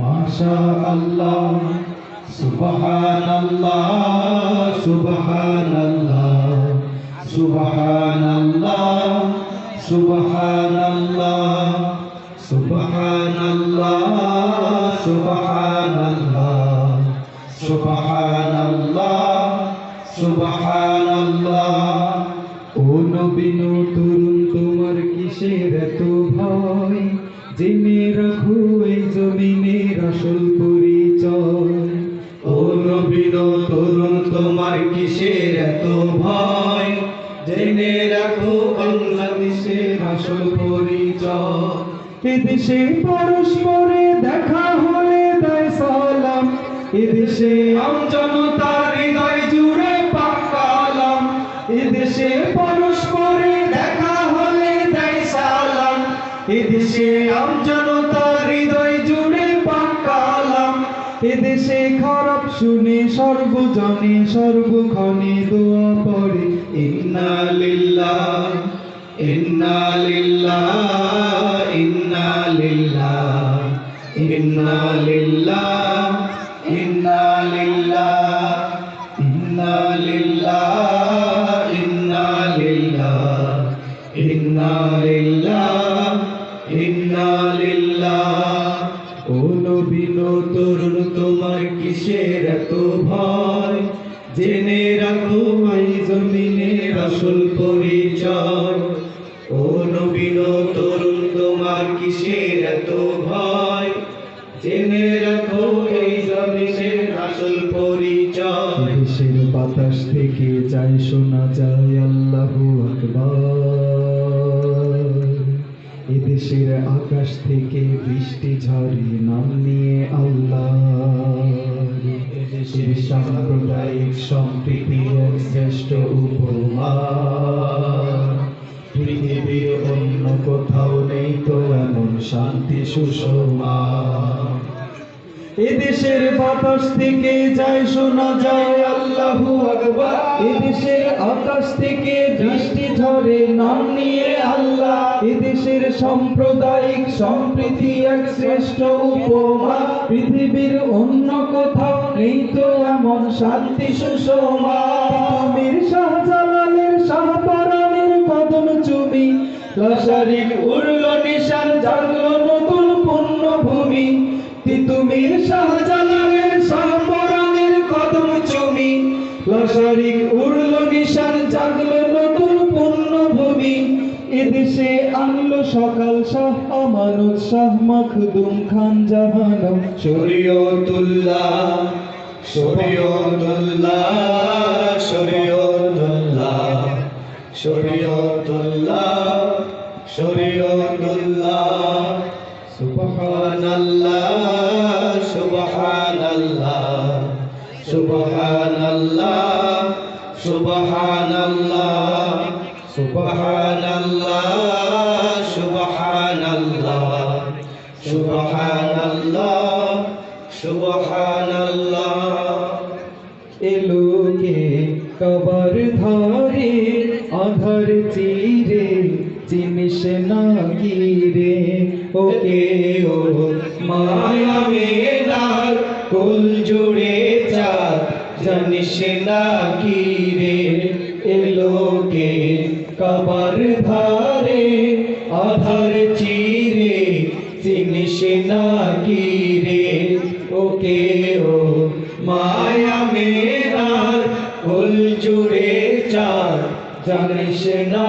মাশা আল্লাহ সুবহানাল্লাহ সুবহানাল্লাহ সুবহানাল্লাহ সুবহানাল্লাহ সুবহানাল্লাহ সুবহানাল্লাহ সুবহানাল্লাহ সুবহানাল্লাহ, ও নবীন তরুণ তোমার কিসের এত ভয়? এই তরুণ, তোমার কিসের এত ভয়? জেনে রাখো বাংলাদেশের আসল পরিচয়। এদেশে পরস্পরে দেখা হলে দেয় সালাম। এদেশে আমজনতার হৃদয় জুড়ে পাকালাম এদেশে পরস্পরে দেখা হলে দেয় সালাম। এদেশে আমজনতার হৃদয় খারাপ শুনে সর্বজনে সর্বক্ষণে দোয়া পড়ে। ইন্না লিল্লাহ ইন্না লিল্লাহ ইন্না লিল্লাহ ইন্না লিল্লাহ ইন্না লিল্লাহ ইন্না লিল্লাহ ইন্না লিল্লাহ ইন্না লিল্লাহ ইন্না লিল্লাহ। ভয় জেনে রাখো এই জমিনের আসল পরিচয়। ও নবীন তরুণ, তোমার কিসের এত ভয়? জেনে রাখো এই জমিনের আসল পরিচয়। দেশের বাতাস থেকে যায়, শোনা যায় আল্লাহু আকবার। এদেশের আকাশ থেকে বৃষ্টি ঝরে নাম নিয়ে আল্লাহ। এদেশের সাম্প্রদায়িক সম্প্রীতি এক শ্রেষ্ঠ উপহার পৃথিবীর অন্য কোথাও নেই তো এমন শান্তি সুষমা। এদেশের বাতাস থেকে যায় শোনা যায় আল্লাহু আকবার। এদেশের আকাশ থেকে বৃষ্টি ঝরে নাম নিয়ে আল্লাহ এদেশের সাম্প্রদায়িক সম্প্রীতি এক শ্রেষ্ঠ উপমা। পৃথিবীর অন্য কোথাও নেই তো এমন শান্তি সুষমা। শাহজালালের চুমি। উড়ল নিশান জাগলো নতুন পুণ্যভূমি তিতুমির শাহজালালের শাহপরাণের কদম চুমি। লসারিক উড়ল নিশান জাগলো এদেশে আনলো সকাল শাহ আমানত শাহ, মখদুম খান জাহানম। শরীয়তুল্লাহ শরীয়তুল্লাহ শরীয়তুল্লাহ শরীয়তুল্লাহ শরীয়তুল্লাহ, সুবহানাল্লাহ সুবহানাল্লাহ সুবহানাল্লাহ সুবহানাল্লাহ সুবহানাল্লাহ সুবহানাল্লাহ। এলোকে কবর ধরে আধার চিরে চিনিস না গিরে, ওকে ও মায়া মেলার কুল জুড়ে চা জানিস না গিরে। এলোকে কবর ধারে আধার চিরে চিনিস না গিরে ওকে ও মায়া মেরার ফুল জুড়ে চার জানিস না